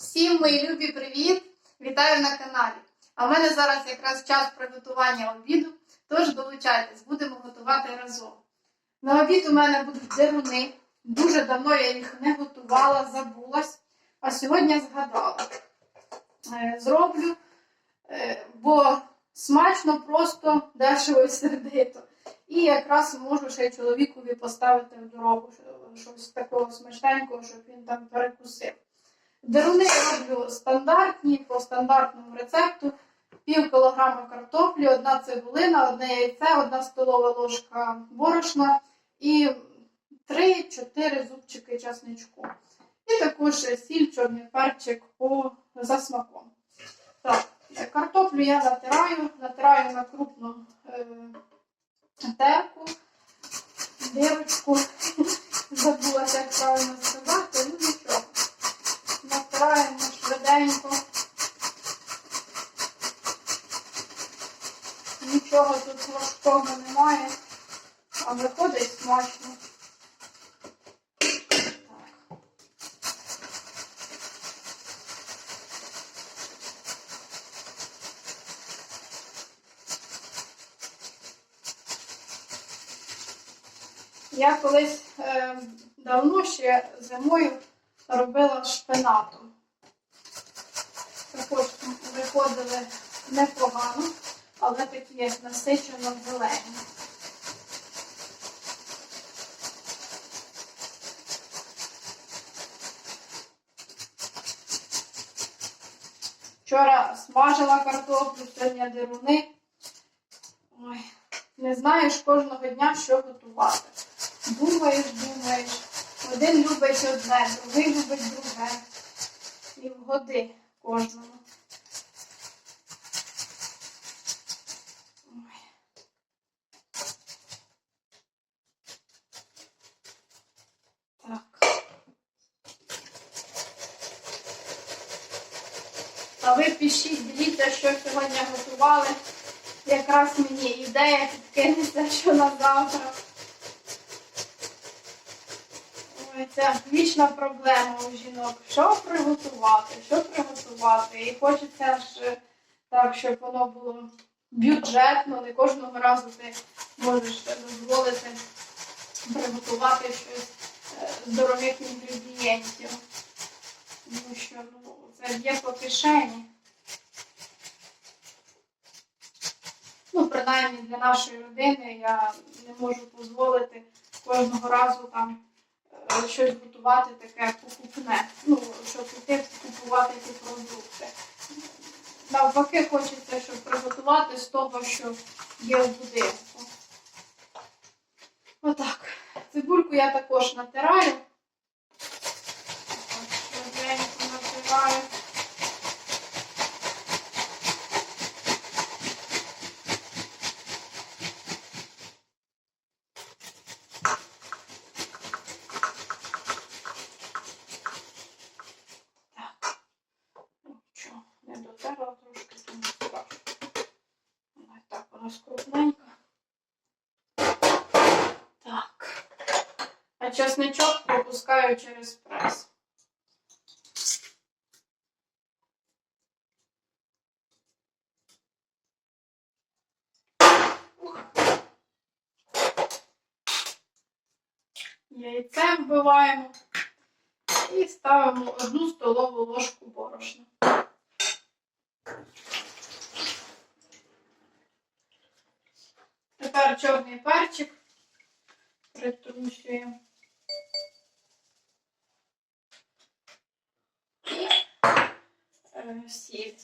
Всім мої любі привіт! Вітаю на каналі. А в мене зараз якраз час приготування обіду, тож долучайтесь, будемо готувати разом. На обід у мене будуть деруни. Дуже давно я їх не готувала, забулась, а сьогодні згадала. Е, Зроблю, е, бо смачно, просто дешево і сердито. І якраз можу ще чоловікові поставити в дорогу щось такого смачненького, щоб він там перекусив. Деруни я роблю стандартні, по стандартному рецепту. Пів кілограма картоплі, одна цибулина, одне яйце, одна столова ложка борошна і 3-4 зубчики часничку. І також сіль, чорний перчик по, за смаком. Так, картоплю я натираю, натираю на крупну е, терку, дирочку. Забулася, як правильно сказати, ну швиденько. Нічого тут важкого немає, а виходить смачно. Я колись е, давно ще зимою робила шпинатом. Виходили непогано, але такі насичено зелені. Вчора смажила картоплю, сьогодні деруни. Ой, не знаєш кожного дня, що готувати. Думаєш, думаєш. Один любить одне, другий любить друге. І вгоди кожному. Ой. Так. А ви пишіть, дивіться, що сьогодні готували. Якраз мені ідея підкинеться, що на завтра. Ой, це вічна проблема у жінок. Що приготувати, що приготувати. І хочеться ж е, так, щоб воно було бюджетно, не кожного разу ти можеш дозволити приготувати щось е, з дорогих інгредієнтів. Тому що ну, це б'є по кишені. Ну, принаймні для нашої родини я не можу дозволити кожного разу там е, щось готувати таке покупне. Ну, щоб піти купувати ті продукти. Навпаки, хочеться, щоб приготувати з того, що є в будинку. Отак. Цибульку я також натираю. А чесничок пропускаю через Яйце вбиваємо і ставимо одну столову ложку борошна. Тепер чорний перчик притрушуємо. І е, сіль.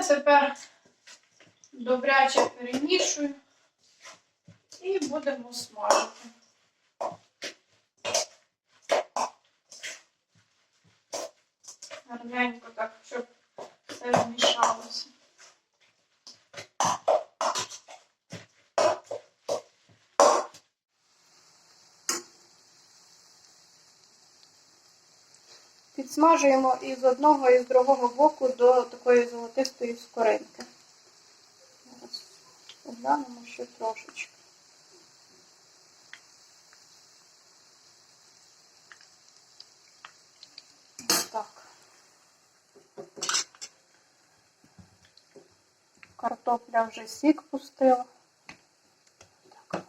Все тепер добряче перемішую і будемо смажити. Гарненько так, щоб все вмішалося. Підсмажуємо і з одного, і з другого боку до такої золотистої скоринки. Зараз глянемо ще трошечки. Так. Картопля вже сік пустила. Так.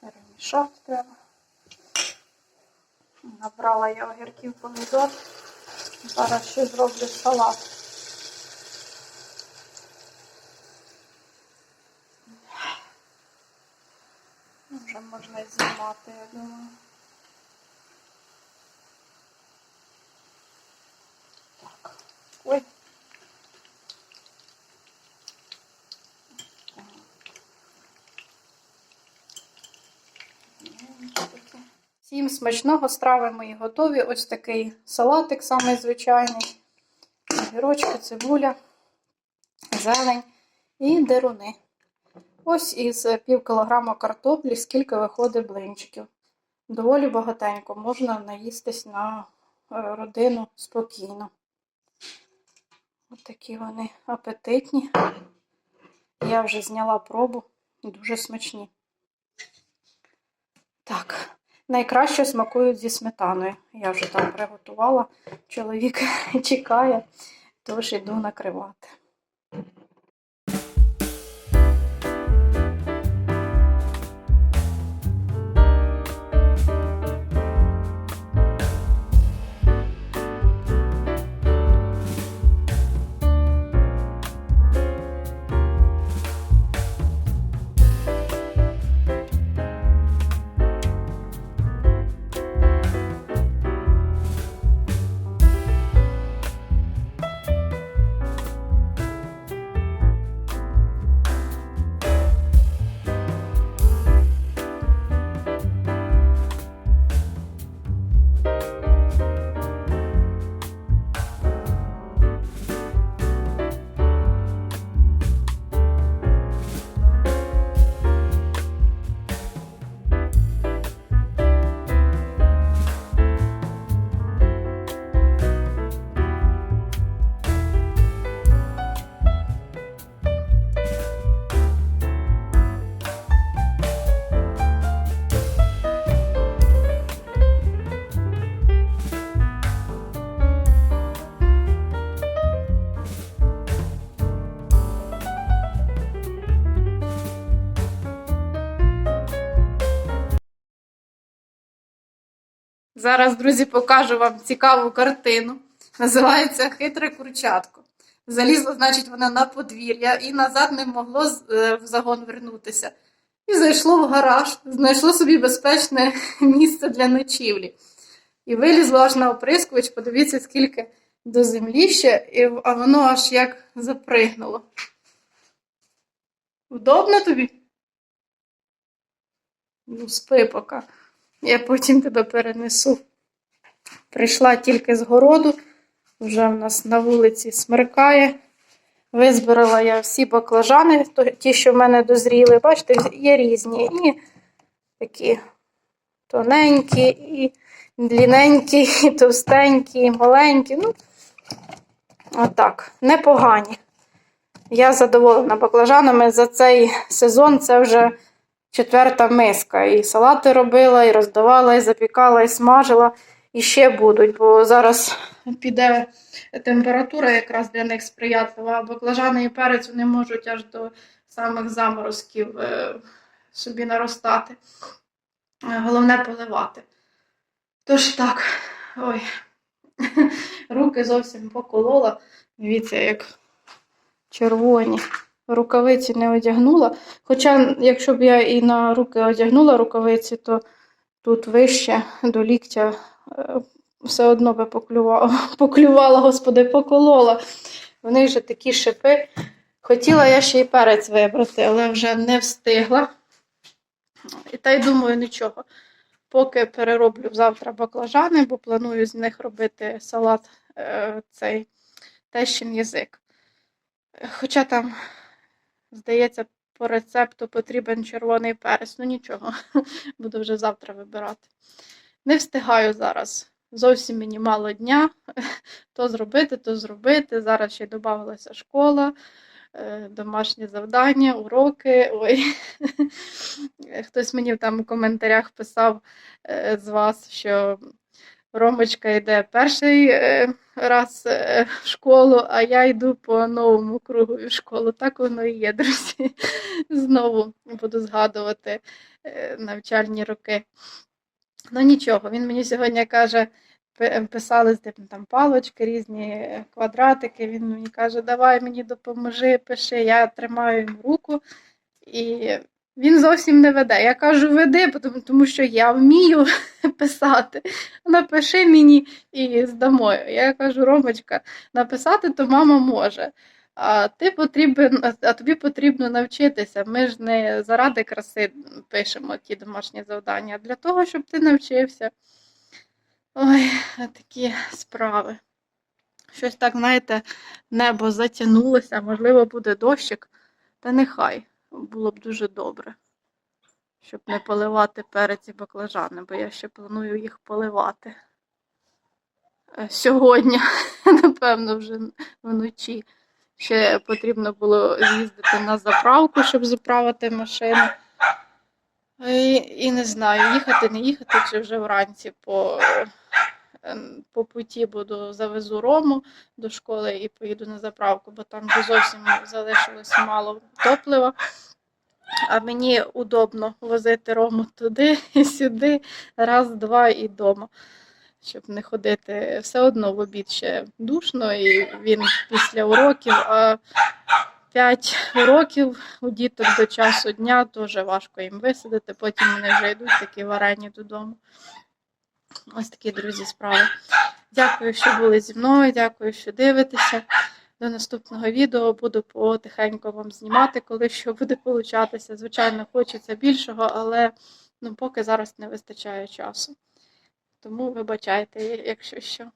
Перемішати треба. Набрала я огірків помідор. Зараз ще зроблю салат. Ну, Можна знімати, я думаю. Так. Ой. Всім смачного страви мої готові. Ось такий салатик, самий звичайний. Огірочки, цибуля, зелень і деруни. Ось із пів кілограма картоплі, скільки виходить блинчиків. Доволі багатенько, можна наїстись на е, родину спокійно. Ось такі вони апетитні. Я вже зняла пробу, дуже смачні. Так, найкраще смакують зі сметаною. Я вже там приготувала. Чоловік чекає, тож йду накривати. Зараз, друзі, покажу вам цікаву картину. Називається Хитре курчатко. Залізло, значить, вона на подвір'я і назад не могло е, в загон вернутися. І зайшло в гараж, знайшло собі безпечне місце для ночівлі. І вилізло аж на оприскувач, подивіться, скільки до землі ще, і, а воно аж як запригнуло. Удобно тобі? Ну, спи поки. Я потім тебе перенесу. Прийшла тільки з городу, вже в нас на вулиці смеркає. Визбирала я всі баклажани, ті, що в мене дозріли. Бачите, є різні. І такі тоненькі, і длінненькі, і товстенькі, і маленькі. Ну, отак, непогані. Я задоволена баклажанами за цей сезон. Це вже четверта миска. І салати робила, і роздавала, і запікала, і смажила. І ще будуть, бо зараз піде температура якраз для них сприятлива, а баклажани і перець вони можуть аж до самих заморозків е, собі наростати. Е, Головне поливати. Тож так, ой, руки зовсім поколола. Дивіться, як червоні. Рукавиці не одягнула. Хоча, якщо б я і на руки одягнула рукавиці, то тут вище до ліктя е, все одно би поклювала, поклювала, господи, поколола. Вони вже такі шипи. Хотіла я ще й перець вибрати, але вже не встигла. І та й думаю, нічого. Поки перероблю завтра баклажани, бо планую з них робити салат е, цей тещин язик. Хоча там, здається, по рецепту потрібен червоний перець. Ну нічого, буду вже завтра вибирати. Не встигаю зараз. Зовсім мені мало дня. То зробити, то зробити. Зараз ще й додавалася школа. е, домашні завдання, уроки. Ой. Хтось мені там у коментарях писав е, з вас, що Ромочка йде перший е, раз е, в школу, а я йду по новому кругу в школу. Так воно і є, друзі. Знову буду згадувати е, навчальні роки. Ну нічого, він мені сьогодні каже, пи- писали там палочки, різні квадратики. Він мені каже, давай мені допоможи, пиши. Я тримаю йому руку, і він зовсім не веде. Я кажу, веди, тому- що я вмію писати. Напиши мені і здамо. Я кажу, Ромочка, написати то мама може. А ти потрібен, а тобі потрібно навчитися. Ми ж не заради краси пишемо ті домашні завдання, а для того, щоб ти навчився. Ой, такі справи. Щось так, знаєте, небо затягнулося, можливо, буде дощик, та нехай було б дуже добре, щоб не поливати перець і баклажани, бо я ще планую їх поливати. Е, Сьогодні, напевно, вже вночі. Ще потрібно було з'їздити на заправку, щоб заправити машину. І, і не знаю, їхати, не їхати, чи вже вранці по, е, по путі буду завезу Рому до школи і поїду на заправку, бо там зовсім залишилось мало топлива. А мені удобно возити Рому туди і сюди, раз, два і дома, щоб не ходити. Все одно в обід ще душно, і він після уроків, а 5 уроків у діток до часу дня дуже важко їм висадити, потім вони вже йдуть такі варені додому. Ось такі, друзі, справи. Дякую, що були зі мною, дякую, що дивитеся. До наступного відео буду потихеньку вам знімати, коли що буде получатися. Звичайно, хочеться більшого, але ну, поки зараз не вистачає часу. Тому вибачайте, якщо що.